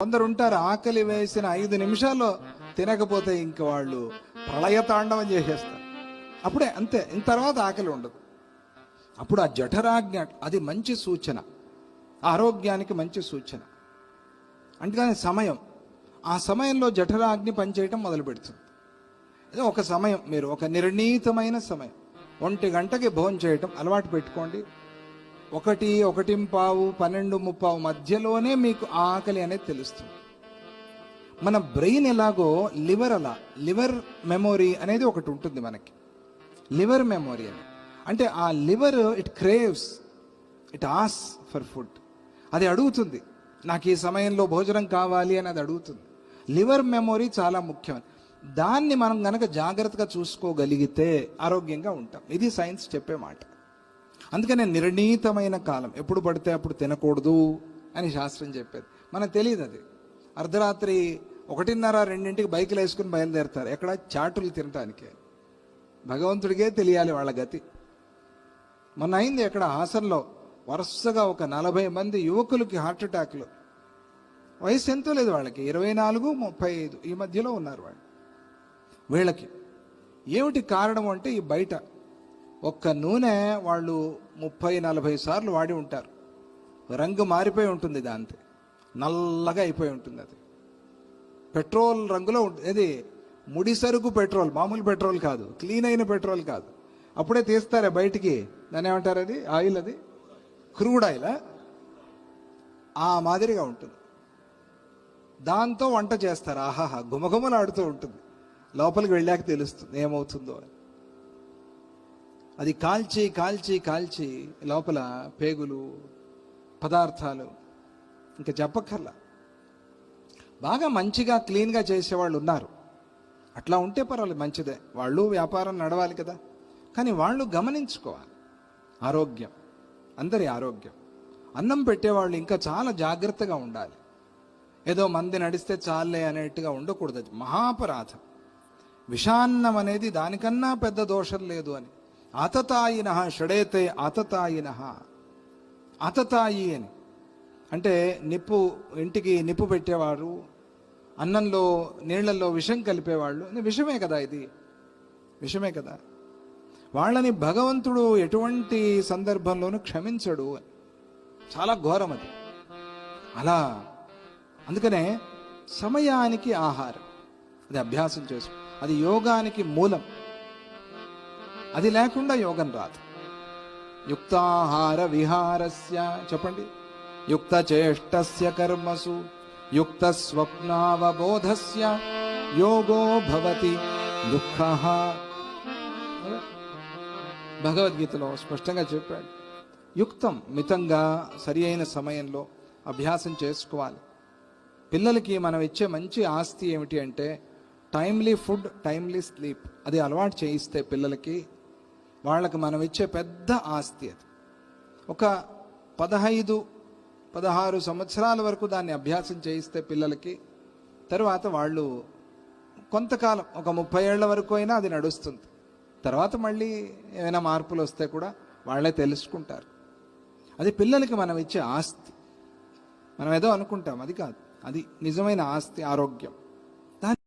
కొందరు ఉంటారు ఆకలి వేసిన ఐదు నిమిషాల్లో తినకపోతే ఇంక వాళ్ళు ప్రళయ తాండవం చేసేస్తారు. అప్పుడే అంతే ఇంత తర్వాత ఆకలి ఉండదు. అప్పుడు ఆ జఠరాజ్ఞ అది మంచి సూచన. ఆరోగ్యానికి మంచి సూచన. అందుకని సమయం. ఆ సమయంలో జఠరాగ్ని పనిచేయటం మొదలు పెడుతుంది ఇది ఒక సమయం మీరు ఒక నిర్ణీతమైన సమయం. ఒంటి గంటకి భోజనం చేయటం అలవాటు పెట్టుకోండి. ఒకటి ఒకటి పావు పన్నెండు ముప్పావు మధ్యలోనే మీకు ఆకలి అనేది తెలుస్తుంది. మన బ్రెయిన్ ఎలాగో లివర్ అలా లివర్ మెమొరీ అనేది ఒకటి ఉంటుంది మనకి. లివర్ మెమొరీ అని. అంటే ఆ liver it craves it as for food అది అడుగుతుంది. నాకు ఈ సమయంలో భోజనం కావాలి అని అది అడుగుతుంది. లివర్ మెమొరీ చాలా ముఖ్యం దాన్ని మనం గనక జాగ్రత్తగా చూసుకోగలిగితే ఆరోగ్యంగా ఉంటాం. ఇది సైన్స్ చెప్పే మాట. అందుకనే నిర్ణీతమైన కాలం. ఎప్పుడు పడితే అప్పుడు తినకూడదు అని శాస్త్రం చెప్పేది. మనకు తెలియదు అది. అర్ధరాత్రి ఒకటిన్నర రెండింటికి బైకులు వేసుకుని బయలుదేరుతారు. ఎక్కడ? చాటులు తినటానికి. భగవంతుడికే తెలియాలి వాళ్ళ గతి. మొన్న అయింది ఎక్కడ? హాసన్లో. వరుసగా ఒక నలభై మంది యువకులకి హార్ట్ అటాక్లు. వయసు ఎంతో లేదు వాళ్ళకి. ఇరవై నాలుగు ముప్పై ఐదు. ఈ మధ్యలో ఉన్నారు వాళ్ళు. వీళ్ళకి. ఏమిటి కారణం అంటే ఈ బయట ఒక్క నూనె వాళ్ళు ముప్పై నలభై సార్లు వాడి ఉంటారు. రంగు మారిపోయి ఉంటుంది దాంతే నల్లగా అయిపోయి ఉంటుంది అది. పెట్రోల్ రంగులో ఉంటుంది ఇది ముడి సరుకు పెట్రోల్ మామూలు పెట్రోల్ కాదు. క్లీన్ అయిన పెట్రోల్ కాదు. అప్పుడే తీస్తారే బయటికి. దాన్ని ఏమంటారు అది? ఆయిల్ అది? క్రూడ్ ఆయిల్ ఆ? మాదిరిగా ఉంటుంది. దాంతో వంట చేస్తారు. ఆహాహా గుమగుమలాడుతూ ఉంటుంది. లోపలికి వెళ్ళాక తెలుస్తుంది ఏమవుతుందో అని. అది కాల్చి కాల్చి కాల్చి లోపల పేగులు పదార్థాలు ఇంకా చెప్పక్కర్లా. బాగా మంచిగా క్లీన్గా చేసేవాళ్ళు ఉన్నారు. అట్లా ఉంటే పర్వాలేదు మంచిదే. వాళ్ళు వ్యాపారం నడవాలి కదా. కానీ వాళ్ళు గమనించుకోవాలి. ఆరోగ్యం. అందరి ఆరోగ్యం. అన్నం పెట్టేవాళ్ళు ఇంకా చాలా జాగ్రత్తగా ఉండాలి. ఏదో మంది నడిస్తే చాలే అనేట్టుగా ఉండకూడదు అది. మహాపరాధం. విషాన్నం అనేది దానికన్నా పెద్ద దోషం లేదు అని. ఆతతాయిన షడేతే అతతాయిన. ఆతతాయి అని అంటే నిప్పు ఇంటికి నిప్పు పెట్టేవారు అన్నంలో నీళ్ళలో విషం కలిపేవాళ్ళు. విషమే కదా ఇది. విషమే కదా. వాళ్ళని భగవంతుడు ఎటువంటి సందర్భంలోనూ క్షమించడు అని. చాలా ఘోరం అది. అలా. అందుకనే సమయానికి ఆహారం. అది అభ్యాసం చేసుకో అది యోగానికి మూలం. అది లేకుండా యోగం రాదు. యుక్తాహార విహారస్య చెప్పండి? యుక్త చేష్టస్య కర్మసు యుక్త స్వప్నావబోధస్య యోగో భవతి దుఃఖ. భగవద్గీతలో స్పష్టంగా చెప్పాడు. యుక్తం మితంగా సరి అయిన సమయంలో అభ్యాసం చేసుకోవాలి. పిల్లలకి మనం ఇచ్చే మంచి ఆస్తి ఏమిటి అంటే టైమ్లీ ఫుడ్ టైమ్లీ స్లీప్. అది అలవాటు చేయిస్తే పిల్లలకి వాళ్ళకి మనం ఇచ్చే పెద్ద ఆస్తి అది. ఒక పదహైదు పదహారు సంవత్సరాల వరకు దాన్ని అభ్యాసం చేయిస్తే పిల్లలకి తర్వాత వాళ్ళు కొంతకాలం ఒక ముప్పై ఏళ్ళ వరకు అయినా అది నడుస్తుంది. తర్వాత మళ్ళీ ఏమైనా మార్పులు వస్తే కూడా వాళ్ళే తెలుసుకుంటారు. అది పిల్లలకి మనం ఇచ్చే ఆస్తి. మనం ఏదో అనుకుంటాం అది కాదు. అది నిజమైన ఆస్తి ఆరోగ్యం.